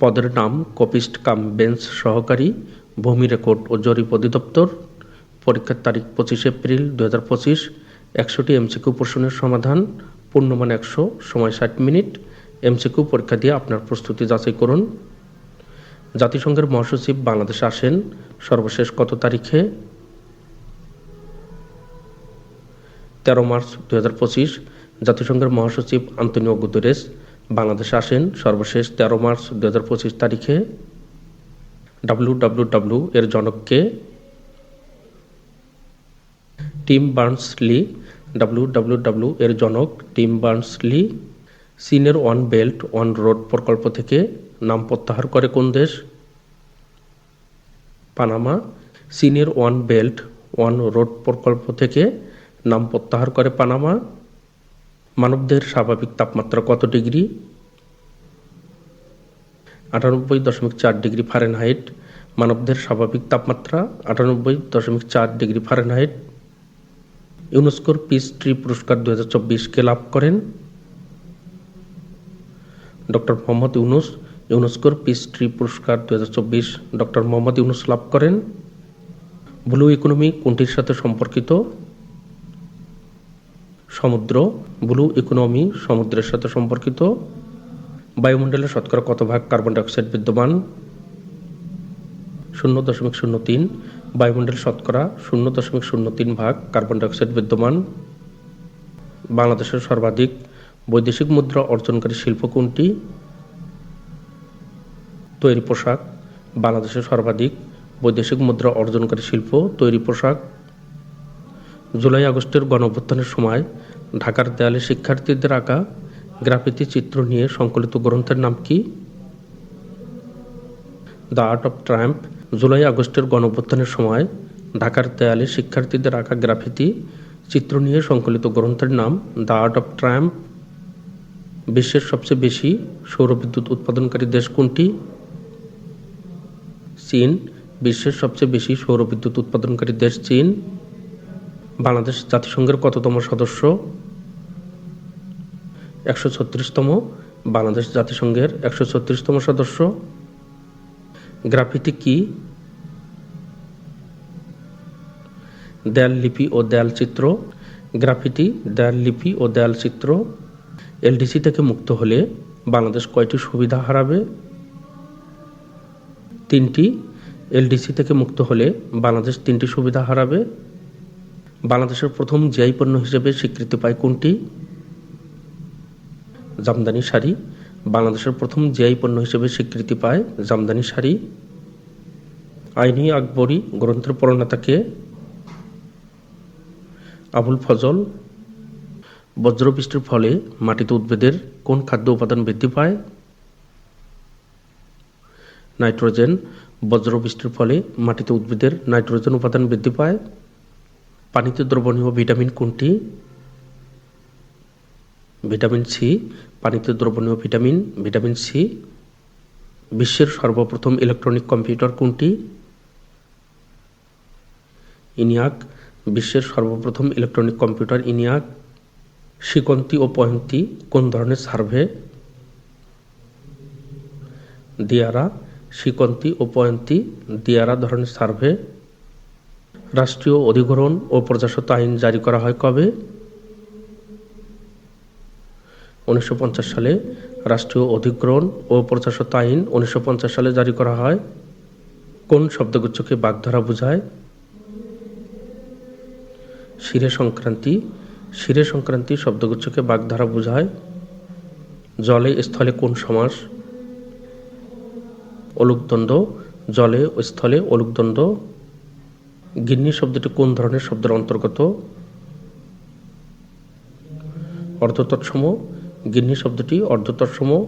পদের নাম কপিস্ট কাম বেঞ্চ সহকারী, ভূমি রেকর্ড ও জরিপ অধিদপ্তর, পরীক্ষার তারিখ পঁচিশে এপ্রিল দু হাজার পঁচিশ, একশোটি এমসিকিউ প্রশ্নের সমাধান, পূর্ণমান একশো, সময় ষাট মিনিট, এমসিকিউ পরীক্ষা দিয়ে আপনার প্রস্তুতি যাচাই করুন। জাতিসংঘের মহাসচিব বাংলাদেশে আসেন, সর্বশেষ কত তারিখে? তেরো মার্চ দু হাজার পঁচিশ, জাতিসংঘের মহাসচিব আন্তনিও গুতেরেস বাংলাদেশে আসেন সর্বশেষ তেরো মার্চ দু হাজার পঁচিশ তারিখে ডাব্লিউ এর জনককে টিম বার্নস লি ডাব্লিউ এর জনক টিম বার্নস লি চীনের ওয়ান বেল্ট, ওয়ান রোড প্রকল্প থেকে নাম প্রত্যাহার করে কোন দেশ? পানামা। চীনের ওয়ান বেল্ট, ওয়ান রোড প্রকল্প থেকে নাম প্রত্যাহার করে পানামা। মানবদের স্বাভাবিক তাপমাত্রা কত ডিগ্রি? আটানব্বই দশমিক চার ডিগ্রি ফারেনহাইট। মানবদের স্বাভাবিক তাপমাত্রা আটানব্বই দশমিক চার ডিগ্রি ফারেনহাইট। ইউনেস্কোর পিস ট্রি পুরস্কার দু হাজার চব্বিশকে লাভ করেন? ডক্টর মোহাম্মদ ইউনুস, ইউনেস্কোর পিস ট্রি পুরস্কার দু হাজার চব্বিশ ডক্টর মোহাম্মদ ইউনুস লাভ করেন। ব্লু ইকোনমি কোনটির সাথে সম্পর্কিত? সমুদ্র ব্লু ইকোনমি সমুদ্রের সাথে সম্পর্কিত। বায়ুমণ্ডলে শতকরা কত ভাগ কার্বন ডাইঅক্সাইড বিদ্যমান? শূন্য দশমিক শূন্য তিন। বায়ুমণ্ডলে শতকরা শূন্য দশমিক শূন্য তিন ভাগ কার্বন ডাইঅক্সাইড বিদ্যমান। বাংলাদেশের সর্বাধিক বৈদেশিক মুদ্রা অর্জনকারী শিল্প কোনটি? তৈরি পোশাক। বাংলাদেশের সর্বাধিক বৈদেশিক মুদ্রা অর্জনকারী শিল্প তৈরি পোশাক। জুলাই আগস্টের গণঅভ্যুত্থানের সময় ঢাকার দেয়ালে শিক্ষার্থীদের আঁকা গ্রাফিতি চিত্র নিয়ে সংকলিত গ্রন্থের নাম কি? দ্য আর্ট অফ ট্রাম্প জুলাই আগস্টের গণঅভ্যুত্থানের সময় ঢাকার দেয়ালে শিক্ষার্থীদের আঁকা গ্রাফিতি চিত্র নিয়ে সংকলিত গ্রন্থের নাম দ্য আর্ট অফ ট্রাম্প বিশ্বের সবচেয়ে বেশি সৌরবিদ্যুৎ উৎপাদনকারী দেশ কোনটি? চীন, বিশ্বের সবচেয়ে বেশি সৌরবিদ্যুৎ উৎপাদনকারী দেশ চীন। বাংলাদেশ জাতিসংঘের কততম সদস্য? একশো ছত্রিশতম। বাংলাদেশ জাতিসংঘের একশো ছত্রিশতম সদস্য। গ্রাফিতি কি? দেয়াল লিপি ও দেয়াল চিত্র। গ্রাফিতি, দেয়াল লিপি ও দেয়াল চিত্র। এলডিসি থেকে মুক্ত হলে বাংলাদেশ কয়টি সুবিধা হারাবে? তিনটি। এলডিসি থেকে মুক্ত হলে বাংলাদেশ তিনটি সুবিধা হারাবে। বাংলাদেশের প্রথম জিআই পণ্য হিসেবে স্বীকৃতি পায় কোনটি? জামদানি শাড়ি। বাংলাদেশের প্রথম জিআই পণ্য হিসেবে স্বীকৃতি পায় জামদানি শাড়ি। আইনি আকবরী গ্রন্থের প্রণেতাকে আবুল ফজল। বজ্রবৃষ্টির ফলে মাটিতে উদ্ভিদের কোন খাদ্য উপাদান বৃদ্ধি পায়? নাইট্রোজেন। বজ্রবৃষ্টির ফলে মাটিতে উদ্ভিদের নাইট্রোজেন উপাদান বৃদ্ধি পায়। পানিতে দ্রবণীয় ভিটামিন কোনটি? ভিটামিন সি, পানিতে দ্রবণীয় ভিটামিন ভিটামিন সি। বিশ্বের সর্বপ্রথম ইলেকট্রনিক কম্পিউটার কোনটি? ইনিয়াক, বিশ্বের সর্বপ্রথম ইলেকট্রনিক কম্পিউটার ইনিয়াক। শিকন্তি ও পয়ন্তি, কোন ধরনের সার্ভে? দিয়ারা, শিকন্তি ও পয়ন্তি, দিয়ারা ধরনের সার্ভে। রাষ্ট্রীয় অধিগ্রহণ ও প্রজাস্বত্ব আইন জারি করা হয় কবে? উনিশশো পঞ্চাশ সালে রাষ্ট্রীয় অধিগ্রহণ ও প্রজাস্বত্ব আইন উনিশশো পঞ্চাশ সালে জারি করা হয়। কোন শব্দগুচ্ছকে বাগধারা বোঝায়? শিরে সংক্রান্তি। শিরে সংক্রান্তি শব্দগুচ্ছকে বাগধারা বোঝায়। জলে স্থলে কোন সমাস? অলুকদ্বন্দ্ব জলে স্থলে অলুকদ্বন্দ্ব গিন্নি শব্দটি কোন ধরনের শব্দের অন্তর্গত? অর্ধতৎসম, গিন্নি শব্দটি অর্ধতৎসম।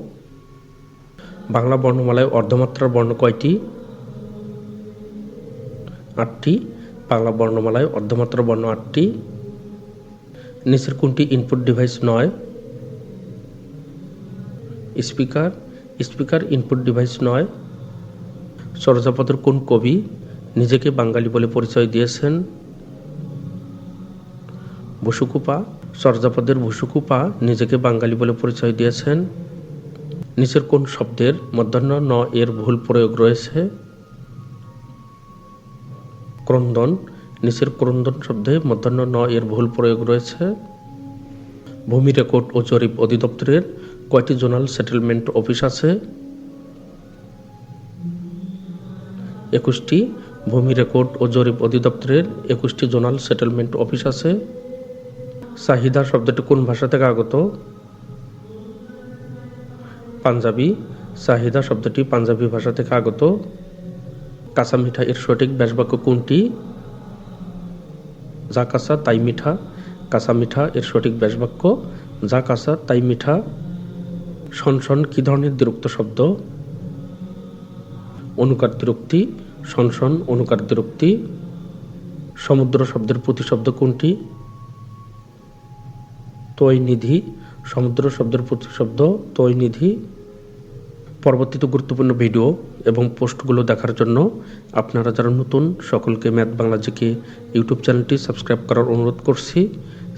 বাংলা বর্ণমালায় অর্ধমাত্রার বর্ণ কয়টি? আটটি। বাংলা বর্ণমালায় অর্ধমাত্রা বর্ণ আটটি। নিচের কোনটি ইনপুট ডিভাইস নয়? স্পিকার স্পিকার ইনপুট ডিভাইস নয়। চর্যাপদের কোন কবি? নিজেকে বাঙালি বলে পরিচয় দিয়েছেন বসুকুপা চর্যাপদের বসুকুপা নিজেকে বাঙালি বলে পরিচয় দিয়েছেন। নিচের কোন শব্দের মধ্যাহ্ন ন এর ভুল প্রয়োগ রয়েছে? ক্রন্দন, নিচের ক্রন্দন শব্দে মধ্যাহ্ন ন এর ভুল প্রয়োগ রয়েছে। ভূমি রেকর্ড ও জরিপ অধিদপ্তরের কয়টি জোনাল সেটেলমেন্ট অফিস আছে? একুশটি ভূমি রেকর্ড ও জরিপ অধিদপ্তরের একুশটি জোনাল সেটেলমেন্ট অফিস আছে। চাহিদা শব্দটি কোন ভাষা থেকে আগত? পাঞ্জাবি। চাহিদা শব্দটি পাঞ্জাবি ভাষা থেকে আগত। কাঁচা মিঠা এর সঠিক ব্যাসবাক্য কোনটি? যা কাঁচা, তাই মিঠা। কাঁচা মিঠা এর সঠিক ব্যাসবাক্য যা কাঁচা, তাই মিঠা। সনসন কি ধরনের দ্বিরুক্ত শব্দ? অনুকার দ্বিরুক্তি। সনসন অনুকার দ্বিরুক্তি সমুদ্র শব্দের প্রতিশব্দ কোনটি? তৈ নিধি সমুদ্র শব্দের প্রতিশব্দ তৈ নিধি পরবর্তীতে গুরুত্বপূর্ণ ভিডিও এবং পোস্টগুলো দেখার জন্য আপনারা যারা নতুন, সকলকে ম্যাথ বাংলা জিকে ইউটিউব চ্যানেলটি সাবস্ক্রাইব করার অনুরোধ করছি।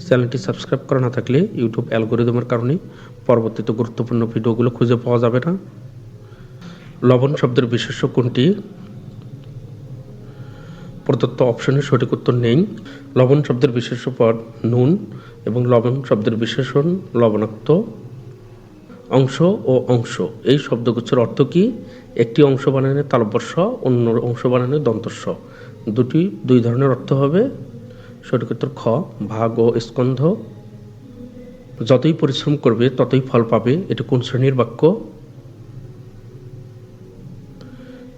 চ্যানেলটি সাবস্ক্রাইব করা না থাকলে ইউটিউব অ্যালগোরিদমের কারণে পরবর্তীত গুরুত্বপূর্ণ ভিডিওগুলো খুঁজে পাওয়া যাবে না। লবণ শব্দের বিশেষ্য কোনটি? প্রদত্ত অপশনের সঠিক উত্তর নেই। লবণ শব্দের বিশেষ পদ নুন এবং লবণ শব্দের বিশেষণ লবণাক্ত অংশ ও অংশ। এই শব্দগুচ্ছের অর্থ কি? একটি অংশ বানানে তালবর্ষ, অন্য অংশ বানানে দন্তস্ব। দুটি, দুই ধরনের অর্থ হবে। সঠিক উত্তর খ, ভাগ ও স্কন্ধ। যতই পরিশ্রম করবে, ততই ফল পাবে। এটি কোন শ্রেণির বাক্য?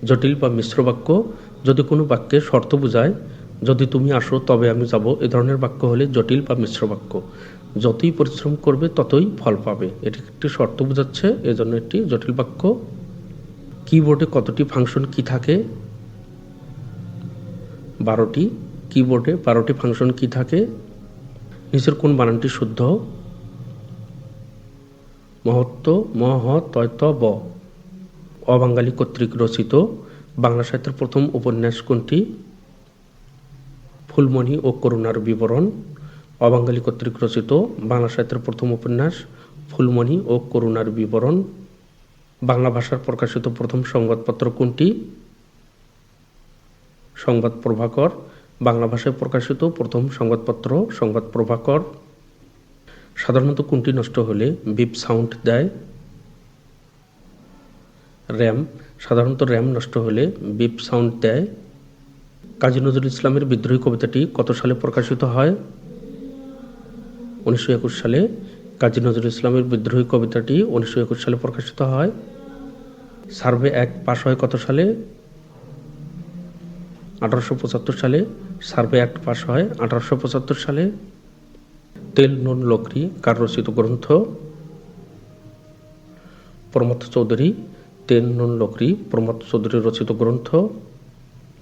জটিল বা মিশ্র বাক্য। যদি কোনো বাক্যে শর্ত বোঝায়, যদি তুমি আসো, তবে আমি যাব। এ ধরনের বাক্য হলে জটিল বা মিশ্র বাক্য। যতই পরিশ্রম করবে, ততই ফল পাবে। এটি একটি শর্ত বোঝাচ্ছে, এজন্য একটি জটিল বাক্য। কিবোর্ডে কতটি ফাংশন কি থাকে? বারোটি। কিবোর্ডে বারোটি ফাংশন কি থাকে? নিচের কোন বানানটি শুদ্ধ? মহত্ব মহ তয়ত, ব। অবাঙ্গালী কর্তৃক রচিত। বাংলা সাহিত্যের প্রথম উপন্যাস কোনটি? ফুলমণি ও করুণার বিবরণ, অবাঙ্গালী কর্তৃক রচিত বাংলা সাহিত্যের প্রথম উপন্যাস, ফুলমণি ও করুণার বিবরণ। বাংলা ভাষার প্রকাশিত প্রথম সংবাদপত্র কোনটি? সংবাদ প্রভাকর, বাংলা ভাষায় প্রকাশিত প্রথম সংবাদপত্র সংবাদ প্রভাকর। সাধারণত কোনটি নষ্ট হলে বিপ সাউন্ড দেয়? র্যাম সাধারণত র্যাম নষ্ট হলে বিপ সাউন্ড দেয়। কাজী নজরুল ইসলামের বিদ্রোহী কবিতাটি কত সালে প্রকাশিত হয়? উনিশশো একুশ সালে কাজী নজরুল ইসলামের বিদ্রোহী কবিতাটি উনিশশো একুশ সালে প্রকাশিত হয়। সার্ভে এক পাশ হয় কত সালে? আঠারোশো পঁচাত্তর সালে সার্ভে অ্যাক্ট পাশ হয় আঠারোশো পঁচাত্তর সালে। তেল নুন লকরি কার রচিত গ্রন্থ। প্রমথ চৌধুরী তেল নুন লকরি প্রমথ চৌধুরী রচিত গ্রন্থ,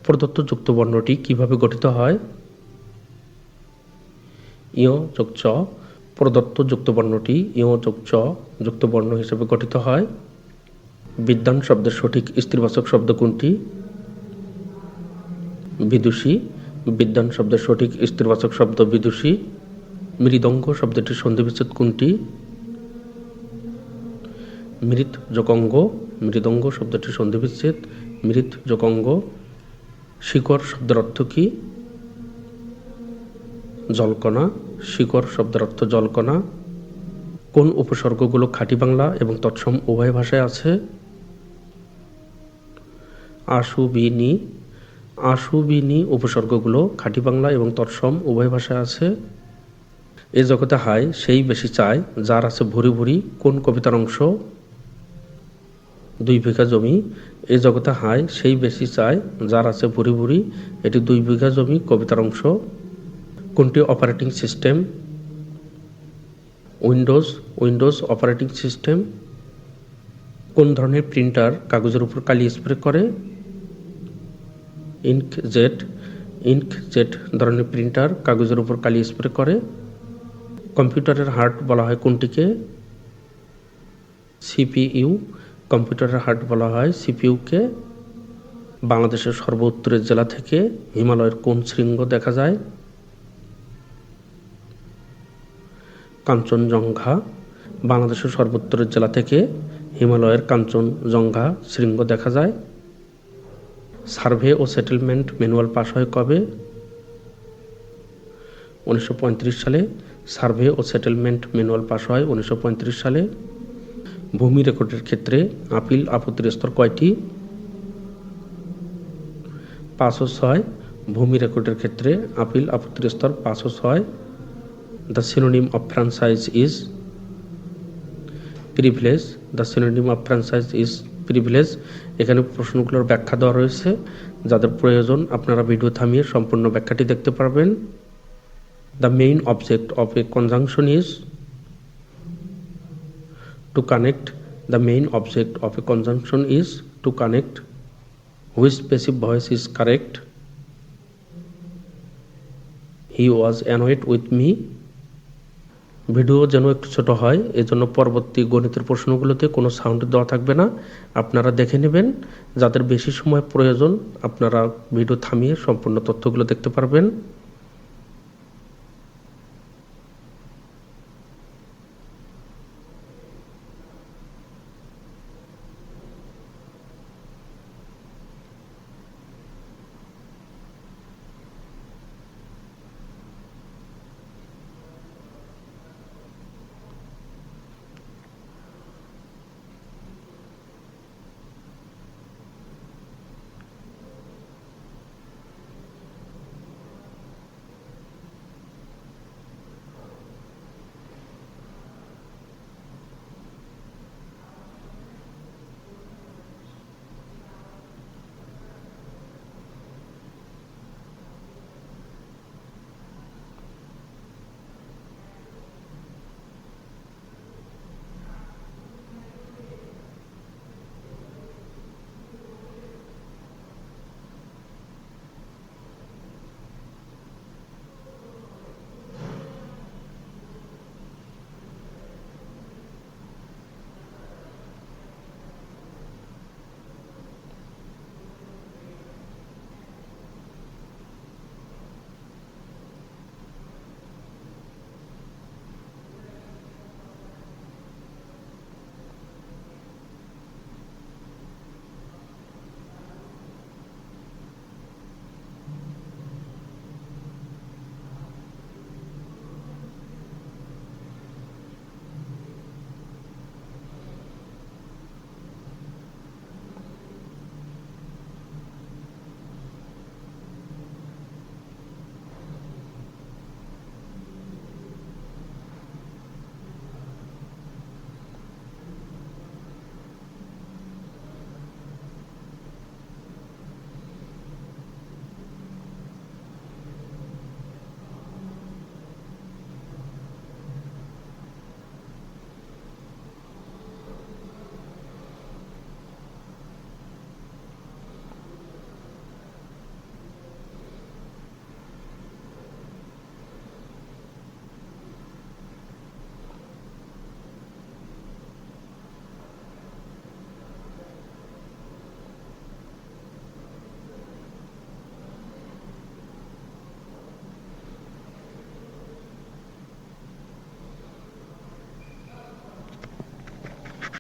প্রদত্ত যুক্তবর্ণটি কীভাবে গঠিত হয়? ইয় যোগ চ, প্রদত্ত যুক্তবর্ণটি ইয় যোগ চ, যুক্তবর্ণ হিসেবে গঠিত হয়। বিদ্যান শব্দের সঠিক স্ত্রীবাচক শব্দ কোনটি? বিদুষী বিদ্যান শব্দের সঠিক স্ত্রীবাচক শব্দ বিদুষী। মৃদঙ্গ শব্দটির সন্ধিবিচ্ছেদ কোনটি? মৃত যোগঙ্গ মৃদঙ্গ শব্দটি সন্ধিবিচ্ছেদ মৃত যোগঙ্গ শিকড় শব্দের অর্থ কি? জলকণা শিকড় শব্দের অর্থ জলকণা। কোন উপসর্গগুলো খাঁটি বাংলা এবং তৎসম উভয় ভাষায় আছে? আশু বিনি আশু বিনি উপসর্গগুলো খাঁটি বাংলা এবং তৎসম উভয় ভাষায় আছে। এ জগতে হায়, সেই বেশি চায়, যার আছে ভুরি ভুরি, কোন কবিতার অংশ? দুই বিঘা জমি এ জগতে হায় সেই বেশি চায় যার আছে ভুরি ভুরি, এটি দুই বিঘা জমি কবিতার অংশ। কোনটি operating system Windows Windows operating system কোন ধরনের প্রিন্টার কাগজের উপর কালি স্প্রে করে? ইঙ্ক জেট ইঙ্ক জেট ধরনের প্রিন্টার কাগজের উপর কালি স্প্রে করে। কম্পিউটারের হার্ট বলা হয় কোনটিকে? সিপিইউ কম্পিউটারের হার্ট বলা হয় সিপিইউকে। বাংলাদেশের সর্ব উত্তরের জেলা থেকে হিমালয়ের কোন শৃঙ্গ দেখা যায়? কাঞ্চনজঙ্ঘা। বাংলাদেশের সর্বোত্তরের জেলা থেকে হিমালয়ের কাঞ্চনজঙ্ঘা শৃঙ্গ দেখা যায়। সার্ভে ও সেটেলমেন্ট ম্যানুয়াল পাশ হয় কবে? উনিশশো পঁয়ত্রিশ সালে সার্ভে ও সেটেলমেন্ট ম্যানুয়াল পাশ হয় উনিশশো পঁয়ত্রিশ সালে। ভূমি রেকর্ডের ক্ষেত্রে আপিল আপত্তির স্তর কয়টি? পাঁচ ও ছয়। ভূমি রেকর্ডের ক্ষেত্রে আপিল আপত্তির স্তর পাঁচ ও ছয়। The synonym of franchise is privilege the synonym of franchise is privilege এখানে প্রশ্নগুলোর ব্যাখ্যা দেওয়া রয়েছে। যাদের প্রয়োজন আপনারা ভিডিও থামিয়ে সম্পূর্ণ ব্যাখ্যাটি দেখতে পারবেন। The main object of a conjunction is to connect the main object of a conjunction is to connect which passive voice is correct. He was annoyed with me. Video যেন একটু ছোট হয়, এজন্য পরবর্তী গণিতের প্রশ্নগুলোতে কোনো সাউন্ড দেওয়া থাকবে না। আপনারা দেখে নেবেন, যাদের বেশি সময় প্রয়োজন, আপনারা ভিডিও থামিয়ে সম্পূর্ণ তথ্যগুলো দেখতে পারবেন।